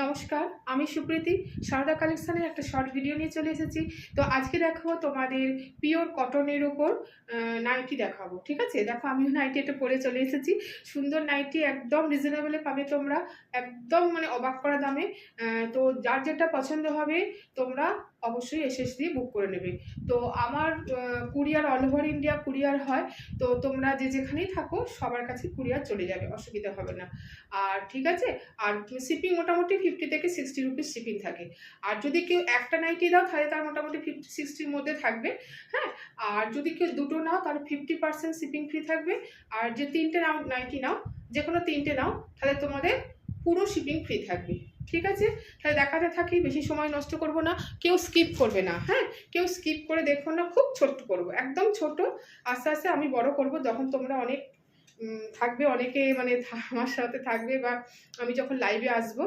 নমস্কার, আমি সুপ্রীতি। সারদা কালেকশনের একটা শর্ট ভিডিও নিয়ে চলে এসেছি। তো আজকে দেখাবো তোমাদের পিওর কটনের ওপর নাইটি দেখাবো, ঠিক আছে? দেখো আমি নাইটি একটা পরে চলে এসেছি। সুন্দর নাইটি একদম রিজনেবলে পাবে তোমরা, একদম মানে অবাক করা দামে। তো যার যেটা পছন্দ হবে তোমরা অবশ্যই এসএস দিয়ে বুক করে নেবে। তো আমার courier all over India courier হয়, তো তোমরা যে যেখানেই থাকো, সবার কাছে কুরিয়ার চলে যাবে, অসুবিধা হবে না। আর ঠিক আছে? আর শিপিং মোটামুটি ফিফটি থেকে সিক্সটি রুপিস শিপিং থাকে। আর যদি কেউ একটা নাইটি দাও, তাহলে তার মোটামুটি ফিফটি সিক্সটির মধ্যে থাকবে হ্যাঁ? আর যদি কেউ দুটো নাও তাহলে ফিফটি পার্সেন্ট শিপিং ফ্রি থাকবে। আর যে তিনটে নাও নাইটি নাও যে কোনো তিনটে নাও, তাহলে তোমাদের পুরো শিপিং ফ্রি থাকবে। ঠিক আছে? তাহলে দেখাতে থাকি, বেশি সময় নষ্ট করব না। কেউ স্কিপ করবে না হ্যাঁ? কেউ স্কিপ করে দেখো না, খুব ছোট্ট করব, একদম ছোট। আস্তে আস্তে আমি বড় করব, যখন তোমরা অনেক থাকবে, অনেকে মানে আমার সাথে থাকবে বা আমি যখন লাইভে আসব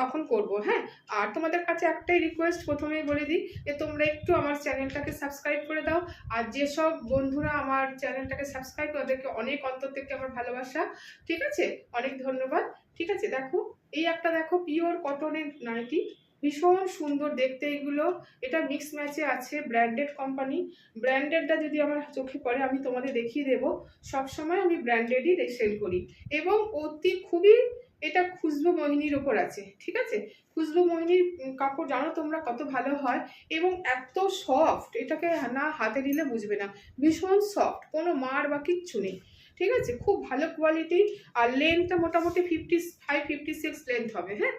তখন করব হ্যাঁ? আর তোমাদের কাছে একটাই রিকোয়েস্ট প্রথমেই বলে দিই যে, তোমরা একটু আমার চ্যানেলটাকে সাবস্ক্রাইব করে দাও। আর যেসব বন্ধুরা আমার চ্যানেলটাকে সাবস্ক্রাইব তাদেরকে অনেক অন্তর থেকে আমার ভালোবাসা, ঠিক আছে? অনেক ধন্যবাদ। ঠিক আছে, দেখো। এই একটা দেখো পিওর কটনের নাইটি। ভীষণ সুন্দর দেখতে এগুলো। এটা মিক্স ম্যাচে আছে ব্র্যান্ডেড কোম্পানি ব্র্যান্ডেডটা যদি আমার চোখে পড়ে, আমি তোমাদের দেখিয়ে দেবো। সবসময় আমি ব্র্যান্ডেডই সেল করি। এবং অতি খুবই এটা খুশবু মোহিনীর ওপর আছে, ঠিক আছে? খুশবু মোহিনীর কাপড় জানো তোমরা কত ভালো হয়? এবং এত সফট এটাকে না হাতে নিলে বুঝবে না। ভীষণ সফট কোনো মার বা কিচ্ছু নেই। ঠিক আছে? খুব ভালো কোয়ালিটি আর লেন্থটা মোটামুটি fifty five fifty six length হবে হ্যাঁ?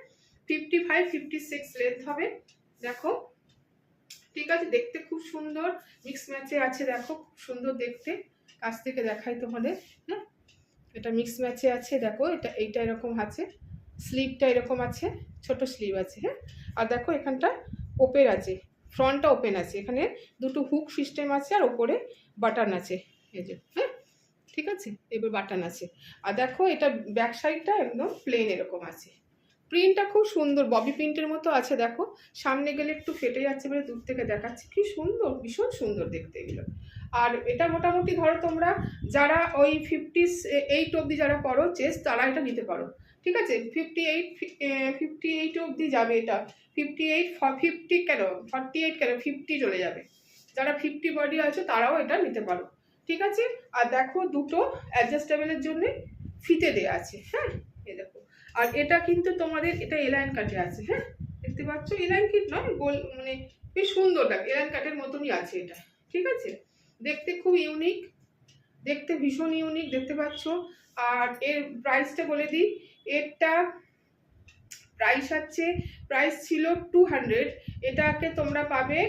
Fifty five fifty six length হবে, দেখো। ঠিক আছে? দেখতে খুব সুন্দর। মিক্স ম্যাচে আছে, দেখো, খুব সুন্দর দেখতে। কাছ থেকে দেখাই তোমাদের হ্যাঁ? এটা মিক্স ম্যাচে আছে, দেখো, এটা এইটা এরকম আছে। স্লিভটা এরকম আছে, ছোট স্লিভ আছে হ্যাঁ? আর দেখো, এখানটা ওপেন আছে ফ্রন্টটা ওপেন আছে। এখানে দুটো হুক সিস্টেম আছে আর ওপরে বাটন আছে, এই যে হ্যাঁ? ঠিক আছে? এবার বাটন আছে। আর দেখো এটা ব্যাক সাইডটা একদম প্লেন এরকম আছে। প্রিন্টটা খুব সুন্দর ববি প্রিন্টের মতো আছে, দেখো। সামনে গেলে একটু ফেটে যাচ্ছে বলে দূর থেকে দেখাচ্ছে। কি সুন্দর, ভীষণ সুন্দর দেখতে এগুলো। আর এটা মোটামুটি ধরো তোমরা যারা ওই ফিফটি এইট অবধি যারা করো চেস তারা এটা নিতে পারো। ঠিক আছে? ফিফটি এইট ফিফটি এইট অবধি যাবে এটা। ফিফটি এইট ফিফটি কেন? ফর্টি এইট কেন? ফিফটি চলে যাবে। যারা ফিফটি বডি আছে, তারাও এটা নিতে পারো। ঠিক আছে? আর দেখো দুটো অ্যাডজাস্টেবলের জন্য ফিতে দেওয়া আছে হ্যাঁ? এই দেখো। আর এটা কিন্তু তোমাদের, এটা এলাইন কাটে আছে হ্যাঁ? দেখতে পাচ্ছ? এলাইন কিট নয়, গোল মানে বেশ সুন্দর লাগে। এলাইন কাটের মতনই আছে এটা, ঠিক আছে? দেখতে খুব ইউনিক দেখতে ভীষণ ইউনিক দেখতে পাচ্ছ? আর এর প্রাইসটা বলে দিই এরটা প্রাইস আছে প্রাইস ছিল টু হান্ড্রেড এটাকে তোমরা পাবে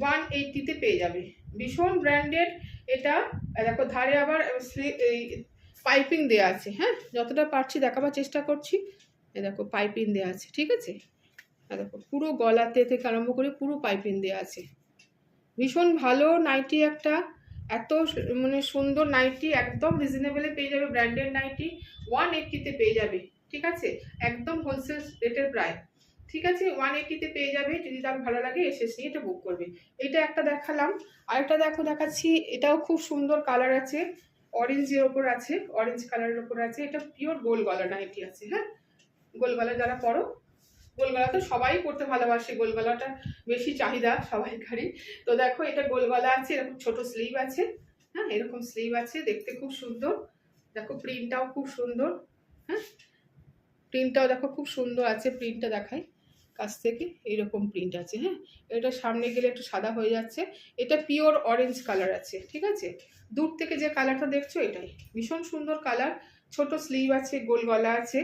ওয়ান এইটিতে পেয়ে যাবে। ভীষণ ব্র্যান্ডেড এটা দেখো ধারে আবার পাইপিং দেওয়া আছে হ্যাঁ? যতটা পারছি দেখাবার চেষ্টা করছি। এ দেখো পাইপিং দেওয়া আছে, ঠিক আছে? দেখো পুরো গলাতে থেকে আরম্ভ করে পুরো পাইপিং দেওয়া আছে। ভীষণ ভালো নাইটি একটা, এত মানে সুন্দর নাইটি, একদম রিজনেবলে পেয়ে যাবে ব্র্যান্ডেড নাইটি ওয়ান এইটটিতে পেয়ে যাবে, ঠিক আছে? একদম হোলসেল রেটের প্রায় ঠিক আছে? ওয়ান এইটিতে পেয়ে যাবে। যদি তার ভালো লাগে এসে নিয়ে এটা বুক করবে। এটা একটা দেখালাম। আরেকটা দেখো, দেখাচ্ছি। এটাও খুব সুন্দর কালার আছে। অরেঞ্জের ওপর আছে। অরেঞ্জ কালারের ওপর আছে। এটা পিওর গোল গলা নাইটি আছে হ্যাঁ? গোল গলা যারা পরো গোল গলা তো সবাই পরতে ভালোবাসে। গোল গলাটা বেশি চাহিদা সবাইকারই। তো দেখো, এটা গোল গলা আছে এরকম ছোট স্লিভ আছে হ্যাঁ? এরকম স্লিভ আছে, দেখতে খুব সুন্দর। দেখো প্রিন্টটাও খুব সুন্দর হ্যাঁ? প্রিন্টটাও দেখো, খুব সুন্দর আছে। প্রিন্টটা দেখাই। কাছ থেকে এইরকম প্রিন্ট আছে হ্যাঁ? এটা সামনে গেলে একটু সাদা হয়ে যাচ্ছে। এটা পিওর অরেঞ্জ কালার আছে, ঠিক আছে? দূর থেকে যে কালারটা দেখছ, এটাই। ভীষণ সুন্দর কালার ছোট স্লিভ আছে, গোল গলা আছে।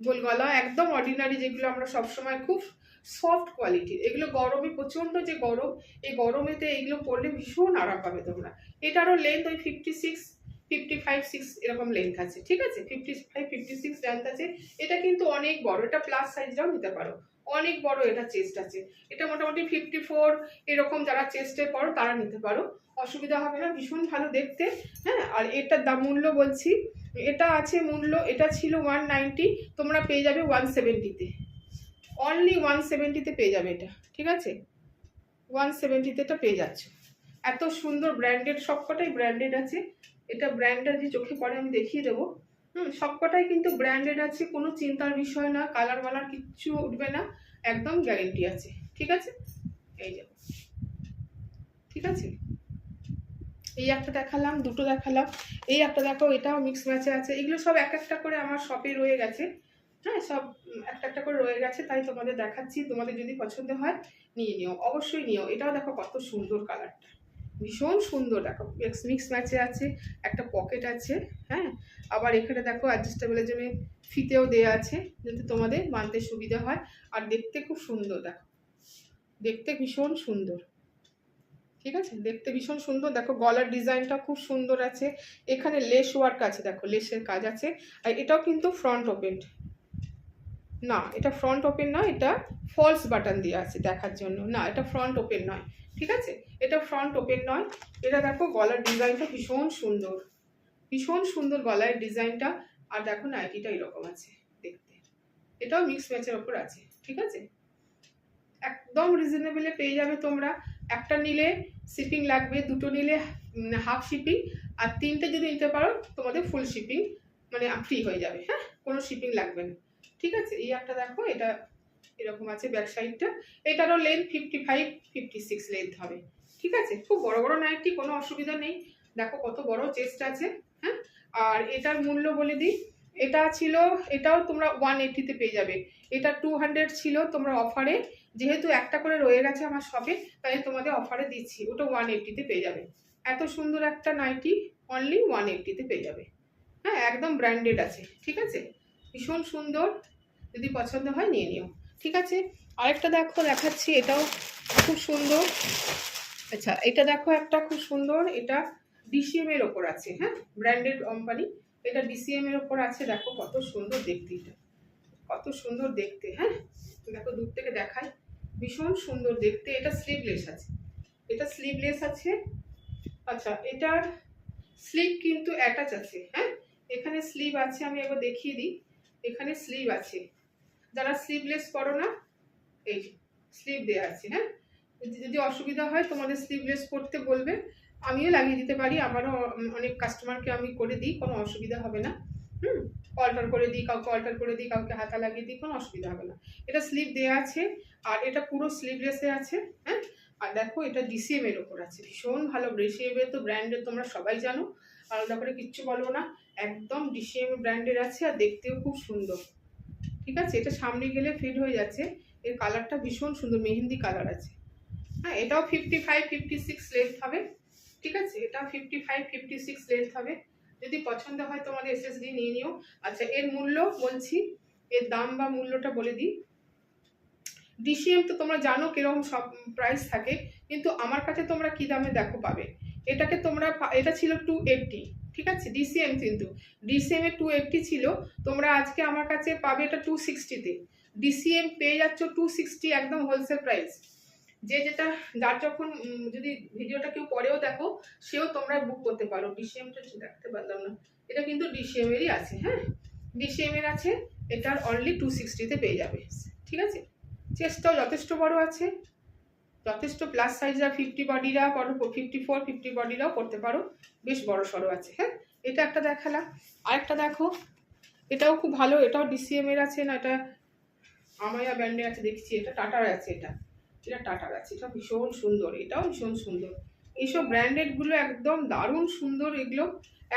গোল গলা একদম অর্ডিনারি যেগুলো আমরা সবসময় খুব সফট কোয়ালিটির এগুলো গরমে, প্রচণ্ড যে গরম, এই গরমেতে এগুলো পরলে ভীষণ আরাম পাবে তোমরা। এটারও লেন্থ ওই fifty six fifty five six এরকম লেন্থ আছে, ঠিক আছে? Fifty five fifty six length আছে। এটা কিন্তু অনেক বড়। এটা প্লাস সাইজটাও নিতে পারো। অনেক বড় এটা চেস্ট আছে। এটা মোটামুটি ফিফটি ফোর এরকম যারা চেস্টে পড়ো, তারা নিতে পারো। অসুবিধা হবে না, ভীষণ ভালো দেখতে হ্যাঁ? আর এটার দাম মূল্য বলছি, এটা আছে মূল্য, এটা ছিল ওয়ান নাইনটি তোমরা পেয়ে যাবে ওয়ান সেভেন্টিতে অনলি ওয়ান সেভেন্টিতে পেয়ে যাবে এটা, ঠিক আছে? ওয়ান সেভেন্টিতে এটা পেয়ে যাচ্ছ। এত সুন্দর ব্র্যান্ডেড সবকটাই ব্র্যান্ডেড আছে। এটা ব্র্যান্ডটা যে চোখে পড়ে আমি দেখিয়ে দেবো। হুম, সবকটাই কিন্তু ব্র্যান্ডেড আছে, কোনো চিন্তার বিষয় না কালার মালার কিচ্ছু উঠবে না, একদম গ্যারেন্টি আছে, ঠিক আছে? এই যে, ঠিক আছে? এই একটা দেখালাম, দুটো দেখালাম, এই একটা দেখো, এটাও মিক্স ম্যাচে আছে, এগুলো সব এক একটা করে আমার শপে রয়ে গেছে হ্যাঁ সব একটা একটা করে রয়ে গেছে, তাই তোমাদের দেখাচ্ছি, তোমাদের যদি পছন্দ হয়, নিয়ে নিও, অবশ্যই নিও, এটাও দেখো কত সুন্দর কালারটা ভীষণ সুন্দর দেখো মিক্স ম্যাচে আছে, একটা পকেট আছে হ্যাঁ? আবার এখানে দেখো অ্যাডজাস্টেবলের জন্য ফিতেও দেওয়া আছে, যাতে তোমাদের বানতে সুবিধা হয়। আর দেখতে খুব সুন্দর দেখো, দেখতে ভীষণ সুন্দর, ঠিক আছে? দেখতে ভীষণ সুন্দর, দেখো গলার ডিজাইনটা খুব সুন্দর আছে। এখানে লেস ওয়ার্ক আছে, দেখো লেসের কাজ আছে। আর এটাও কিন্তু ফ্রন্ট ওপেন না, এটা ফ্রন্ট ওপেন নয়, এটা ফলস বাটন দেওয়া আছে দেখার জন্য। না, এটা ফ্রন্ট ওপেন নয়। ঠিক আছে? এটা ফ্রন্ট ওপেন নয়। এটা দেখো গলার ডিজাইনটা ভীষণ সুন্দর। ভীষণ সুন্দর গলার ডিজাইনটা আর দেখো নাইটিটা এরকম আছে দেখতে। এটাও মিক্স ম্যাচের ওপর আছে, ঠিক আছে? একদম রিজনেবলে পেয়ে যাবে তোমরা। একটা নিলে শিপিং লাগবে, দুটো নিলে হাফ শিপিং আর তিনটে যদি নিতে পারো, তোমাদের ফুল শিপিং মানে ফ্রি হয়ে যাবে হ্যাঁ? কোনো শিপিং লাগবে না। ঠিক আছে? এই একটা দেখো, এটা এরকম আছে ব্যাক সাইডটা এটারও length fifty five fifty six length হবে। ঠিক আছে? খুব বড় বড় নাইটি, কোনো অসুবিধা নেই। দেখো কত বড় চেস্ট আছে হ্যাঁ? আর এটার মূল্য বলে দিই। এটা ছিল, এটাও তোমরা ওয়ান এইটিতে পেয়ে যাবে। এটা টু হান্ড্রেড ছিল তোমরা অফারে যেহেতু একটা করে রয়ে গেছে আমার শপে তাই তোমাদের অফারে দিচ্ছি। ওটা ওয়ান এইটিতে পেয়ে যাবে। এত সুন্দর একটা নাইটি অনলি ওয়ান এইটিতে পেয়ে যাবে। হ্যাঁ একদম ব্র্যান্ডেড আছে। ঠিক আছে? ভীষণ সুন্দর। যদি পছন্দ হয়, নিয়ে নিও। ঠিক আছে? আরেকটা দেখো, দেখাচ্ছি, এটাও খুব সুন্দর। আচ্ছা এটা দেখো একটা খুব সুন্দর, এটা ডিসিএম এর ওপর আছে হ্যাঁ? ব্র্যান্ডেড কোম্পানি এটা ডিসিএম এর ওপর আছে, দেখো কত সুন্দর দেখতে। এটা কত সুন্দর দেখতে হ্যাঁ? দেখো, দূর থেকে দেখাই ভীষণ সুন্দর দেখতে, এটা স্লিভলেস আছে। এটা স্লিভলেস আছে। আচ্ছা এটার স্লিভ কিন্তু অ্যাটাচ আছে হ্যাঁ? এখানে স্লিভ আছে, আমি একবার দেখিয়ে দিই। এখানে স্লিভ আছে। যারা স্লিভলেস করো না, এই স্লিভ দেওয়া আছে হ্যাঁ? যদি- অসুবিধা হয় তোমাদের স্লিভলেস করতে বলবে, আমিও লাগিয়ে দিতে পারি, আমারও অনেক কাস্টমারকে আমি করে দিই, কোনো অসুবিধা হবে না, হুম? অল্টার করে দিই, কাউকে অল্টার করে দিই, কাউকে হাতা লাগিয়ে দিই, কোনো অসুবিধা হবে না। এটা স্লিভ দেওয়া আছে, আর এটা পুরো স্লিভলেসে আছে হ্যাঁ? আর দেখো, এটা ডিসিএমের ওপর আছে, ভীষণ ভালো ডিসিএম এর তো ব্র্যান্ডের তোমরা সবাই জানো আলাদা করে কিচ্ছু বলব না, একদম ডিসিএম ব্র্যান্ডের আছে, আর দেখতেও খুব সুন্দর। ঠিক আছে? এটা সামনে গেলে ফিট হয়ে যাচ্ছে। এর কালারটা ভীষণ সুন্দর, মেহেন্দি কালার আছে। হ্যাঁ এটাও fifty five fifty six length হবে। ঠিক আছে? এটা fifty five fifty six length হবে। যদি পছন্দ হয় তোমাদের এসএসডি নিয়ে নিও। আচ্ছা এর মূল্য বলছি, এর দাম বা মূল্যটা বলে দিই। ডিসিএম তো তোমরা জানো কীরকম সব প্রাইস থাকে, কিন্তু আমার কাছে তোমরা কি দামে দেখো পাবে? এটাকে তোমরা এটা ছিল টু এইটটি ঠিক আছে? ডিসিএম কিন্তু। ডিসিএম টু এইটটি ছিল। তোমরা আজকে আমার কাছে পাবে এটা টু সিক্সটিতে ডিসিএম পেয়ে যাচ্ছ টু সিক্সটি একদম হোলসেল প্রাইস যে যেটা, যার যখন যদি ভিডিওটা কেউ পরেও দেখো, সেও তোমরা বুক করতে পারো। ডিসিএমটা দেখতে পারলাম না। এটা কিন্তু ডিসিএম এরই আছে হ্যাঁ? ডিসিএম এর আছে, এটার অনলি টু সিক্সটিতে পেয়ে যাবে। ঠিক আছে? চেস্টটাও যথেষ্ট বড় আছে। যথেষ্ট প্লাস সাইজরা ফিফটি বডিরা বড় ফিফটি ফোর ফিফটি বডিরাও করতে পারো। বেশ বড় সড়ো আছে হ্যাঁ? এটা একটা দেখালাম। আরেকটা দেখো। এটাও খুব ভালো, এটাও ডিসিএম এর আছে না, এটা আমায়া ব্র্যান্ডে আছে, দেখছি, এটা টাটার আছে এটা। এটা টাটার আছে, এটা ভীষণ সুন্দর, এটাও ভীষণ সুন্দর। এইসব ব্র্যান্ডেডগুলো একদম দারুণ সুন্দর, এগুলো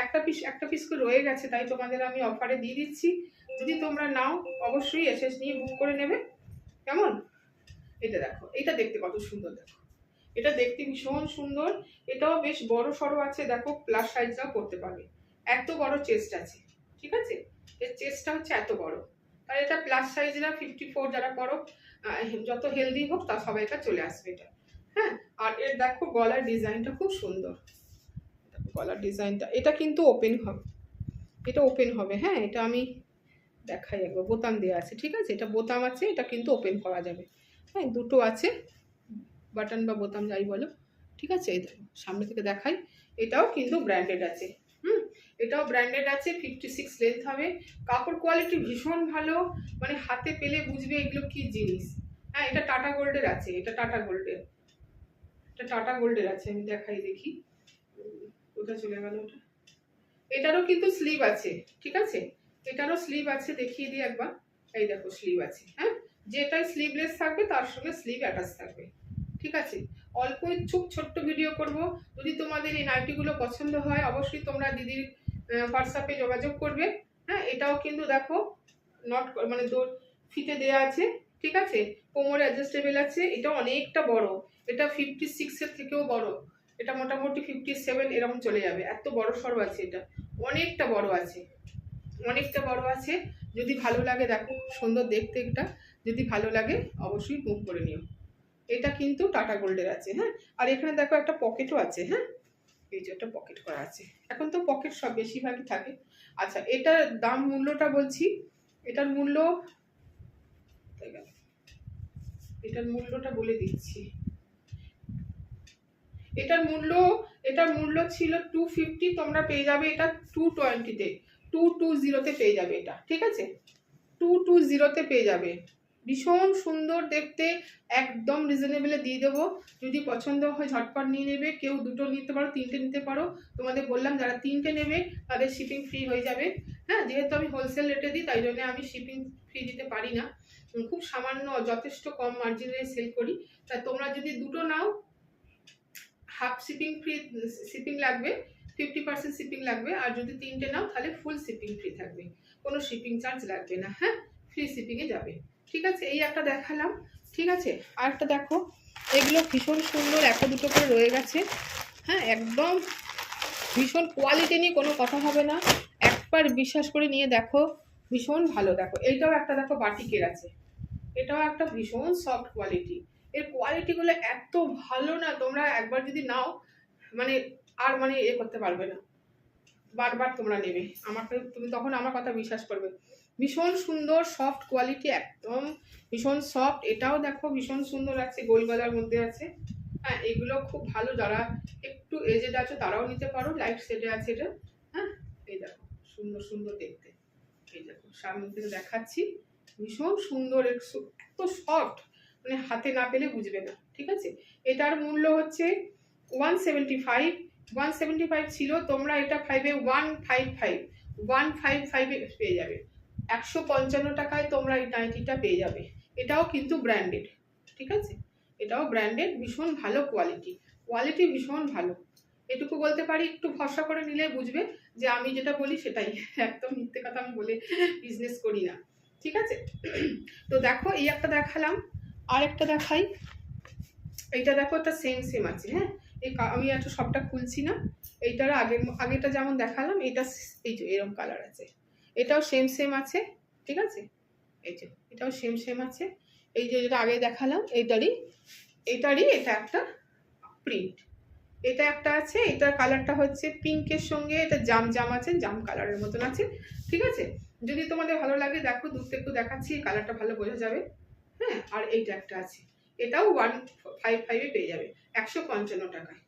একটা পিস একটা পিস করে রয়ে গেছে, তাই তোমাদের আমি অফারে দিয়ে দিচ্ছি। যদি তোমরা নাও, অবশ্যই এসএস নিয়ে বুক করে নেবে। কেমন? এটা দেখো, এটা দেখতে কত সুন্দর দেখো। এটা দেখতে ভীষণ সুন্দর, এটাও বেশ বড় সড়ো আছে, দেখো প্লাস সাইজটাও করতে পারবে। এত বড় চেস্ট আছে, ঠিক আছে? এর চেস্টটা হচ্ছে এত বড়। আর এটা প্লাস সাইজরা ফিফটি ফোর যারা করো যত হেলদি হোক, তা সবাই এটা চলে আসবে এটা। হ্যাঁ? আর এর দেখো, গলার ডিজাইনটা খুব সুন্দর। গলার ডিজাইনটা, এটা কিন্তু ওপেন হবে। এটা ওপেন হবে হ্যাঁ? এটা আমি দেখাই একবার, বোতাম দেওয়া আছে, ঠিক আছে? এটা বোতাম আছে, এটা কিন্তু ওপেন করা যাবে। হ্যাঁ দুটো আছে। বাটন বা বোতাম যাই বলো। ঠিক আছে? এই সামনে থেকে দেখাই। এটাও কিন্তু ব্র্যান্ডেড আছে। হুম? এটাও ব্র্যান্ডেড আছে ফিফটি সিক্স লেন্থ হবে। কাপড় কোয়ালিটি ভীষণ ভালো। মানে হাতে পেলে বুঝবে এগুলো কি জিনিস। হ্যাঁ এটা টাটা গোল্ডের আছে, এটা টাটা গোল্ডের এটা টাটা গোল্ডের আছে, আমি দেখাই দেখি। কোথায় চলে গেল ওটা? এটারও কিন্তু স্লিভ আছে, ঠিক আছে? এটারও স্লিভ আছে, দেখিয়ে দিই একবার। এই দেখো স্লিভ আছে হ্যাঁ? যেটাই স্লিভলেস থাকবে, তার সঙ্গে স্লিভ অ্যাটাচ থাকবে। ঠিক আছে? অল্প ইচ্ছুক, ছোট্ট ভিডিও করব। যদি তোমাদের এই নাইটিগুলো পছন্দ হয়, অবশ্যই তোমরা দিদির হোয়াটসঅ্যাপে যোগাযোগ করবে। হ্যাঁ এটাও কিন্তু দেখো নট মানে ফিতে দেয়া আছে। ঠিক আছে? কোমর অ্যাডজাস্টেবল আছে। এটা অনেকটা বড়। এটা ফিফটি সিক্সের থেকেও বড়। এটা মোটামুটি ফিফটি সেভেন এরকম চলে যাবে। এত বড় সড়ো আছে এটা। অনেকটা বড় আছে। অনেকটা বড় আছে। যদি ভালো লাগে দেখো, সুন্দর দেখতে এটা। যদি ভালো লাগে, অবশ্যই বুক করে নিও। এটা কিন্তু টাটা গোল্ডের আছে হ্যাঁ? আর এখানে দেখো একটা পকেটও আছে হ্যাঁ? এই যে একটা পকেট করা আছে। এখন তো পকেট সব বেশিরভাগই থাকে। আচ্ছা এটার দাম মূল্যটা বলছি। এটার মূল্য, এটার মূল্যটা বলে দিচ্ছি। এটার মূল্য এটার মূল্য ছিল টু ফিফটি তোমরা পেয়ে যাবে এটা টু টোয়েন্টিতে টু টু জিরোতে পেয়ে যাবে এটা, ঠিক আছে? টু টু জিরোতে পেয়ে যাবে। ভীষণ সুন্দর দেখতে, একদম রিজনেবলে দিয়ে দেবো। যদি পছন্দ হয় ঝটপট নিয়ে নেবে, কেউ দুটো নিতে পারো, তিনটে নিতে পারো। তোমাদের বললাম যারা তিনটে নেবে, তাদের শিপিং ফ্রি হয়ে যাবে। হ্যাঁ যেহেতু আমি হোলসেল রেটে দিই, তাই জন্য আমি শিপিং ফ্রি দিতে পারি না। খুব সামান্য, যথেষ্ট কম মার্জিনে সেল করি। তা তোমরা যদি দুটো নাও হাফ শিপিং ফ্রি শিপিং লাগবে ফিফটি পার্সেন্ট শিপিং লাগবে। আর যদি তিনটে নাও, তাহলে ফুল শিপিং ফ্রি থাকবে। কোনো শিপিং চার্জ লাগবে না হ্যাঁ? ফ্রি শিপিংয়ে যাবে। ঠিক আছে, এই একটা দেখালাম, ঠিক আছে? আর একটা দেখো, এগুলো ভীষণ সুন্দর একটা দুটো করে রয়ে গেছে। হ্যাঁ একদম ভীষণ কোয়ালিটি নিয়ে কোনো কথা হবে না। একবার বিশ্বাস করে নিয়ে দেখো, ভীষণ ভালো। দেখো, এইটাও একটা দেখো বাটিকের আছে। এটাও একটা ভীষণ সফট কোয়ালিটি এর কোয়ালিটিগুলো এত ভালো না, তোমরা একবার যদি নাও মানে আর মানে এ করতে পারবে না। বারবার তোমরা নেবে। আমাকে, তুমি তখন আমার কথা বিশ্বাস করবে। ভীষণ সুন্দর সফট কোয়ালিটি একদম। ভীষণ সফট এটাও দেখো ভীষণ সুন্দর আছে গোল গলার মধ্যে আছে। হ্যাঁ এগুলো খুব ভালো, যারা একটু এজেড আছে তারাও নিতে পারো লাইট সেটে আছে এটা। হ্যাঁ এই দেখো, সুন্দর সুন্দর দেখতে। এই দেখো, সামনে থেকে দেখাচ্ছি। ভীষণ সুন্দর এত সফট মানে হাতে না পেলে বুঝবে না, ঠিক আছে? এটার মূল্য হচ্ছে one seventy five one seventy five ছিল, তোমরা এটা ফাইভে one five five one five ফাইভে পেয়ে যাবে। একশো পঞ্চান্ন টাকায় তোমরা এই নাইটিটা পেয়ে যাবে। এটাও কিন্তু ব্র্যান্ডেড ঠিক আছে? এটাও ব্র্যান্ডেড ভীষণ ভালো কোয়ালিটি কোয়ালিটি ভীষণ ভালো। এটুকু বলতে পারি, একটু ভরসা করে নিলে বুঝবে যে আমি যেটা বলি সেটাই। একদম মিথ্যে কথা আমি বলে বিজনেস করি না, ঠিক আছে? তো দেখো, এই একটা দেখালাম আর একটা দেখাই। এইটা দেখো, একটা সেম সেম আছে হ্যাঁ? এই আমি একটা সবটা খুলছি না। এইটার আগের আগেটা যেমন দেখালাম এটা এই যে এরকম কালার আছে। এটাও সেম সেম আছে, ঠিক আছে? এই যে, এটাও সেম সেম আছে। এই যে যেটা আগে দেখালাম, এইটারই এটারই এটা একটা প্রিন্ট এটা একটা আছে, এটার কালারটা হচ্ছে পিঙ্কের সঙ্গে, এটা জাম জাম আছে, জাম কালারের মতন আছে, ঠিক আছে? যদি তোমাদের ভালো লাগে, দেখো থেকে একটু দেখাচ্ছি কালারটা ভালো বোঝা যাবে। হ্যাঁ আর এইটা একটা আছে। এটাও ওয়ান ফাইভ ফাইভে পেয়ে যাবে, একশো পঞ্চান্ন টাকায়।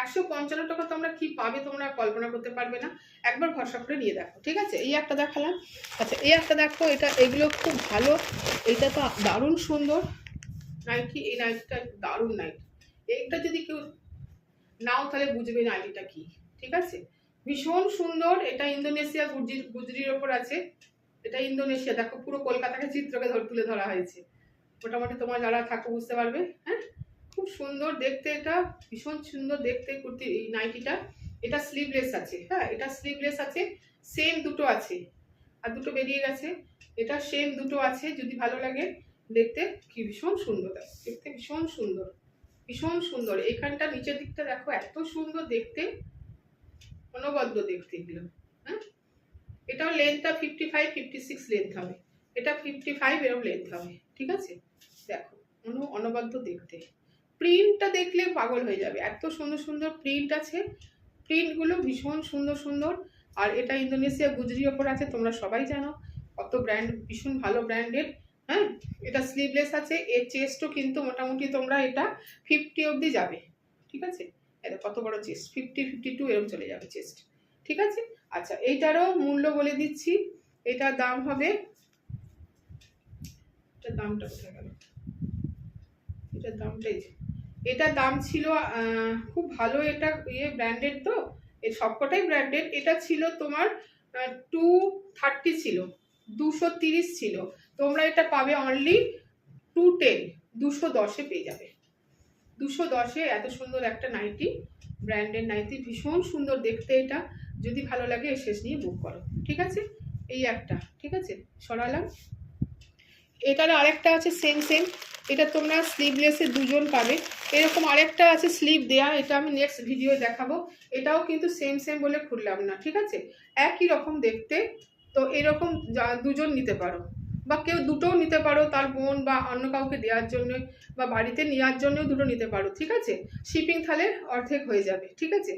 একশো পঞ্চান্ন টাকা তোমরা কি পাবে তোমরা কল্পনা করতে পারবে না। একবার ভরসা করে নিয়ে দেখো, ঠিক আছে? এই একটা দেখালাম। আচ্ছা এই একটা দেখো, এটা এগুলো খুব ভালো। এটা তো দারুণ সুন্দর। নাইটি, এই নাইটিটা দারুণ নাইটি। এইটা যদি কেউ নাও, তাহলে বুঝবে নাইটিটা কি, ঠিক আছে? ভীষণ সুন্দর। এটা ইন্দোনেশিয়া গুজরি, গুজরির ওপর আছে। এটা ইন্দোনেশিয়া। দেখো, পুরো কলকাতাকে চিত্রকে ধর, তুলে ধরা হয়েছে। মোটামুটি তোমার যারা থাকো, বুঝতে পারবে হ্যাঁ? সুন্দর দেখতে, এটা ভীষণ সুন্দর দেখতে কুর্তি, এই নাইটিটা। এটা স্লিভলেস আছে হ্যাঁ এটা স্লিভলেস আছে সেম দুটো আছে। আর দুটো বেরিয়ে গেছে, এটা সেম দুটো আছে, যদি ভালো লাগে দেখতে, কি ভীষণ সুন্দর, দেখতে ভীষণ সুন্দর ভীষণ সুন্দর। এখানটা নিচের দিকটা দেখো, এত সুন্দর দেখতে, অনবদ্য দেখতে এগুলো হ্যাঁ? এটাও লেন্থটা fifty five fifty six length হবে। এটা ফিফটি ফাইভ এরকম লেন্থ হবে, ঠিক আছে? দেখো, অন, অনবদ্য দেখতে। প্রিন্টটা দেখলে পাগল হয়ে যাবে। এত সুন্দর সুন্দর প্রিন্ট আছে। প্রিন্টগুলো ভীষণ সুন্দর সুন্দর। আর এটা ইন্দোনেশিয়া গুজরির ওপর আছে, তোমরা সবাই জানো। কত ব্র্যান্ড ভীষণ ভালো ব্র্যান্ডের হ্যাঁ? এটা স্লিভলেস আছে, এর চেস্টও কিন্তু মোটামুটি তোমরা এটা ফিফটি অবধি যাবে। ঠিক আছে? এটা কত বড় চেস্ট ফিফটি ফিফটি টু এরকম চলে যাবে চেস্ট ঠিক আছে? আচ্ছা এইটারও মূল্য বলে দিচ্ছি। এটার দাম হবে, এটার দামটা কোথায় গেল। এটার দামটাই এটার দাম ছিল খুব ভালো এটা ইয়ে ব্র্যান্ডেড তো এই সবকটাই ব্র্যান্ডেড এটা ছিল তোমার টু থার্টি ছিল, দুশো তিরিশ ছিল। তোমরা এটা পাবে অনলি টু টেন দুশো দশে পেয়ে যাবে। দুশো দশে এত সুন্দর একটা নাইটি ব্র্যান্ডের নাইটি, ভীষণ সুন্দর দেখতে এটা। যদি ভালো লাগে শেষ নিয়ে বুক করো, ঠিক আছে? এই একটা, ঠিক আছে? সরালাম। এটার আরেকটা আছে সেম সেম এটা তোমরা স্লিভলেসে দুজন পাবে। এরকম আরেকটা আছে স্লিপ দেয়া, এটা আমি নেক্সট ভিডিও দেখাবো। এটাও কিন্তু সেম সেম বলে খুললাম না, ঠিক আছে? একই রকম দেখতে, তো এরকম দুজন নিতে পারো। বা কেউ দুটোও নিতে পারো, তার বোন বা অন্য কাউকে দেওয়ার জন্য বা বাড়িতে নেওয়ার জন্যও দুটো নিতে পারো, ঠিক আছে? শিপিং তাহলে অর্ধেক হয়ে যাবে, ঠিক আছে?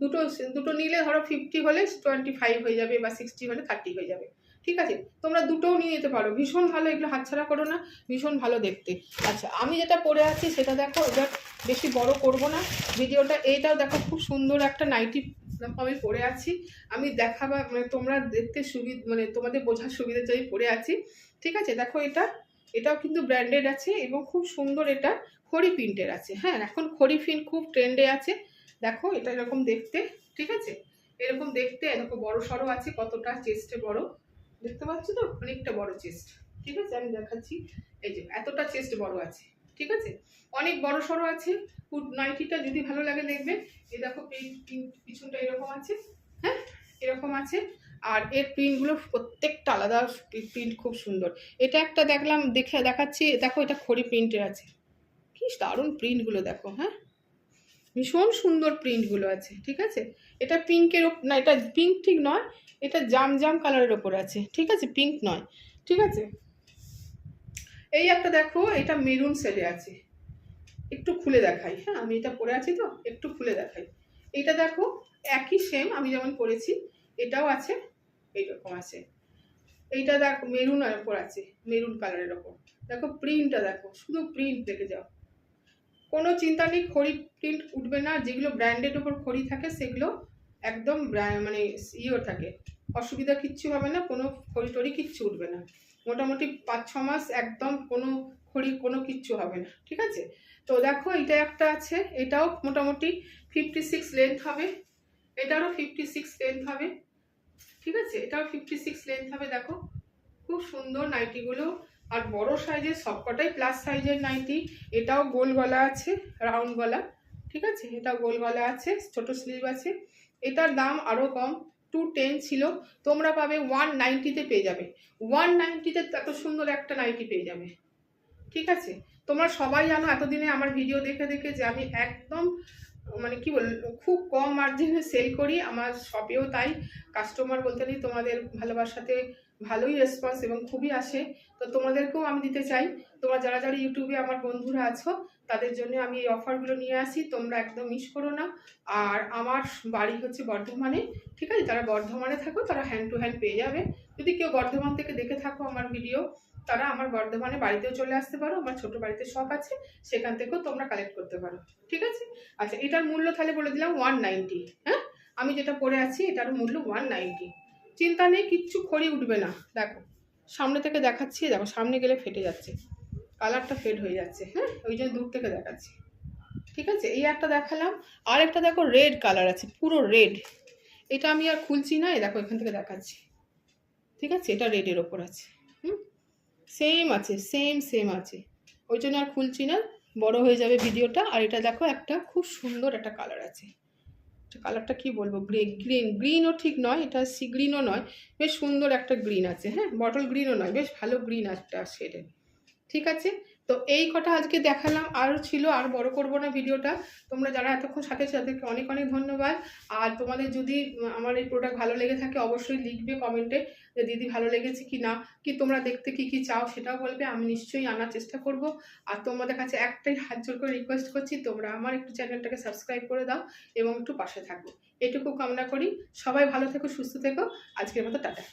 দুটো দুটো নিলে ধরো ফিফটি হলে টোয়েন্টি ফাইভ হয়ে যাবে বা সিক্সটি হলে থার্টি হয়ে যাবে। ঠিক আছে? তোমরা দুটোও নিয়ে নিতে পারো। ভীষণ ভালো, এগুলো হাতছাড়া করো না। ভীষণ ভালো দেখতে। আচ্ছা আমি যেটা পরে আছি সেটা দেখো, এবার বেশি বড় করব না। ভিডিওটা এইটাও দেখো খুব সুন্দর একটা নাইটি আমি পরে আছি। আমি দেখাবা মানে তোমরা দেখতে সুবিধা মানে তোমাদের বোঝার সুবিধার জন্য পরে আছি। ঠিক আছে? দেখো এটা, এটাও কিন্তু ব্র্যান্ডেড আছে এবং খুব সুন্দর এটা খড়ি প্রিন্টের আছে। হ্যাঁ এখন খড়ি প্রিন্ট খুব ট্রেন্ডে আছে। দেখো, এটা এরকম দেখতে। ঠিক আছে? এরকম দেখতে এরকম বড় সড়ো আছে, কতটা চেস্টে বড়। দেখতে পাচ্ছ তো? অনেকটা বড় চেস্ট ঠিক আছে? আমি দেখাচ্ছি। এই যে, এতটা চেস্ট বড় আছে, ঠিক আছে? অনেক বড় সড়ো আছে। নাইটিটা যদি ভালো লাগে দেখবে। এ দেখো প্রিন্ট পিছনটা এরকম আছে হ্যাঁ? এরকম আছে। আর এর প্রিন্টগুলো প্রত্যেকটা আলাদা প্রিন্ট খুব সুন্দর। এটা একটা দেখলাম, দেখে দেখাচ্ছি। দেখো, এটা খড়ি প্রিন্টের আছে। কি দারুণ প্রিন্টগুলো দেখো হ্যাঁ? ভীষণ সুন্দর প্রিন্টগুলো আছে, ঠিক আছে? এটা পিঙ্কের না, এটা পিঙ্ক ঠিক নয়, এটা জাম জাম কালারের ওপর আছে, ঠিক আছে? পিঙ্ক নয়, ঠিক আছে? এই একটা দেখো, এটা মেরুন সেটে আছে। একটু খুলে দেখাই হ্যাঁ? আমি এটা পরে আছি তো, একটু খুলে দেখাই। এটা দেখো, একই সেম আমি যেমন পরেছি, এটাও আছে, এইরকম আছে। এইটা দেখো মেরুনের ওপর আছে মেরুন কালারের ওপর। দেখো প্রিন্টটা দেখো, শুধু প্রিন্ট দেখে যাও। কোনো চিন্তা নেই, খড়ি প্রিন্ট উঠবে না, যেগুলো ব্র্যান্ডেড ওপর খড়ি থাকে সেগুলো একদম মানে ইয়ে থাকে। অসুবিধা কিচ্ছু হবে না, কোনো খড়ি টড়ি কিচ্ছু উঠবে না। মোটামুটি পাঁচ, ছ মাস একদম কোনো খড়ি, কোনো কিচ্ছু হবে না, ঠিক আছে? তো দেখো এটা একটা আছে, এটাও মোটামুটি ফিফটি সিক্স লেন্থ হবে, এটারও ফিফটি সিক্স লেন্থ হবে, ঠিক আছে? এটাও ফিফটি সিক্স লেন্থ হবে, দেখো। খুব সুন্দর নাইটিগুলো আর বড় সাইজের সবকটাই প্লাস সাইজের নাইটি, এটাও গোল গলা আছে রাউন্ড গলা, ঠিক আছে? এটাও গোল গলা আছে, ছোট স্লিভ আছে। এটার দাম আরও কম টু টেন ছিল, তোমরা পাবে ওয়ান নাইনটিতে পেয়ে যাবে। ওয়ান নাইনটিতে এত সুন্দর একটা নাইটি পেয়ে যাবে। ঠিক আছে? তোমরা সবাই জানো, এতদিনে আমার ভিডিও দেখে দেখে যে আমি একদম মানে কি বল, খুব কম মার্জিনে সেল করি, আমার শপেও তাই। কাস্টমার বলতে নেই, তোমাদের ভালোবাসাতে ভালোই রেসপন্স এবং খুবই আসে। তো তোমাদেরকেও আমি দিতে চাই। তোমরা যারা যারা ইউটিউবে আমার বন্ধুরা আছো, তাদের জন্য আমি এই অফারগুলো নিয়ে আসি। তোমরা একদম মিস করো না। আর আমার বাড়ি হচ্ছে বর্ধমানে, ঠিক আছে? যারা বর্ধমানে থাকো, তারা হ্যান্ড টু হ্যান্ড পেয়ে যাবে। যদি কেউ বর্ধমান থেকে দেখে থাকো আমার ভিডিও তারা আমার বর্ধমানে বাড়িতেও চলে আসতে পারো। আমার ছোট বাড়িতে শপ আছে, সেখান থেকেও তোমরা কালেক্ট করতে পারো, ঠিক আছে? আচ্ছা এটার মূল্য তাহলে বলে দিলাম ওয়ান নাইনটি হ্যাঁ? আমি যেটা পরে আছি, এটার মূল্য ওয়ান নাইনটি চিন্তা নেই, কিচ্ছু খড়ি উঠবে না। দেখো, সামনে থেকে দেখাচ্ছি, দেখো, সামনে গেলে ফেটে যাচ্ছে। কালারটা ফেড হয়ে যাচ্ছে হ্যাঁ? ওই জন্য দূর থেকে দেখাচ্ছি। ঠিক আছে? এই একটা দেখালাম। আর একটা দেখো রেড কালার আছে, পুরো রেড এটা আমি আর খুলছি না দেখো, এখান থেকে দেখাচ্ছি। ঠিক আছে? এটা রেডের ওপর আছে, হুম? সেম আছে সেম সেম আছে। ওই জন্য আর খুলছি না, বড় হয়ে যাবে ভিডিওটা। আর এটা দেখো, একটা খুব সুন্দর একটা কালার আছে। কালারটা কি বলব? Grey green. গ্রিনও ঠিক নয়, এটা সি গ্রিনও নয়, বেশ সুন্দর একটা গ্রিন আছে হ্যাঁ? বটল গ্রিনও নয়, বেশ ভালো গ্রিন একটা শেডের ঠিক আছে? তো এই কটা আজকে দেখালাম, আরও ছিল, আর বড় করব না ভিডিওটা। তোমরা যারা এতক্ষণ সাথে তাদেরকে অনেক অনেক ধন্যবাদ। আর তোমাদের যদি আমার এই প্রোডাক্ট ভালো লেগে থাকে, অবশ্যই লিখবে কমেন্টে যে, দিদি, ভালো লেগেছে কি না? কি তোমরা দেখতে কি কি চাও সেটাও বলবে, আমি নিশ্চয়ই আনার চেষ্টা করব। আর তোমাদের কাছে একটাই হাত জোর করে রিকোয়েস্ট করছি, তোমরা আমার একটু চ্যানেলটাকে সাবস্ক্রাইব করে দাও এবং একটু পাশে থাকো। এটুকু কামনা করি। সবাই ভালো থেকো, সুস্থ থেকো। আজকের মতো টাটা।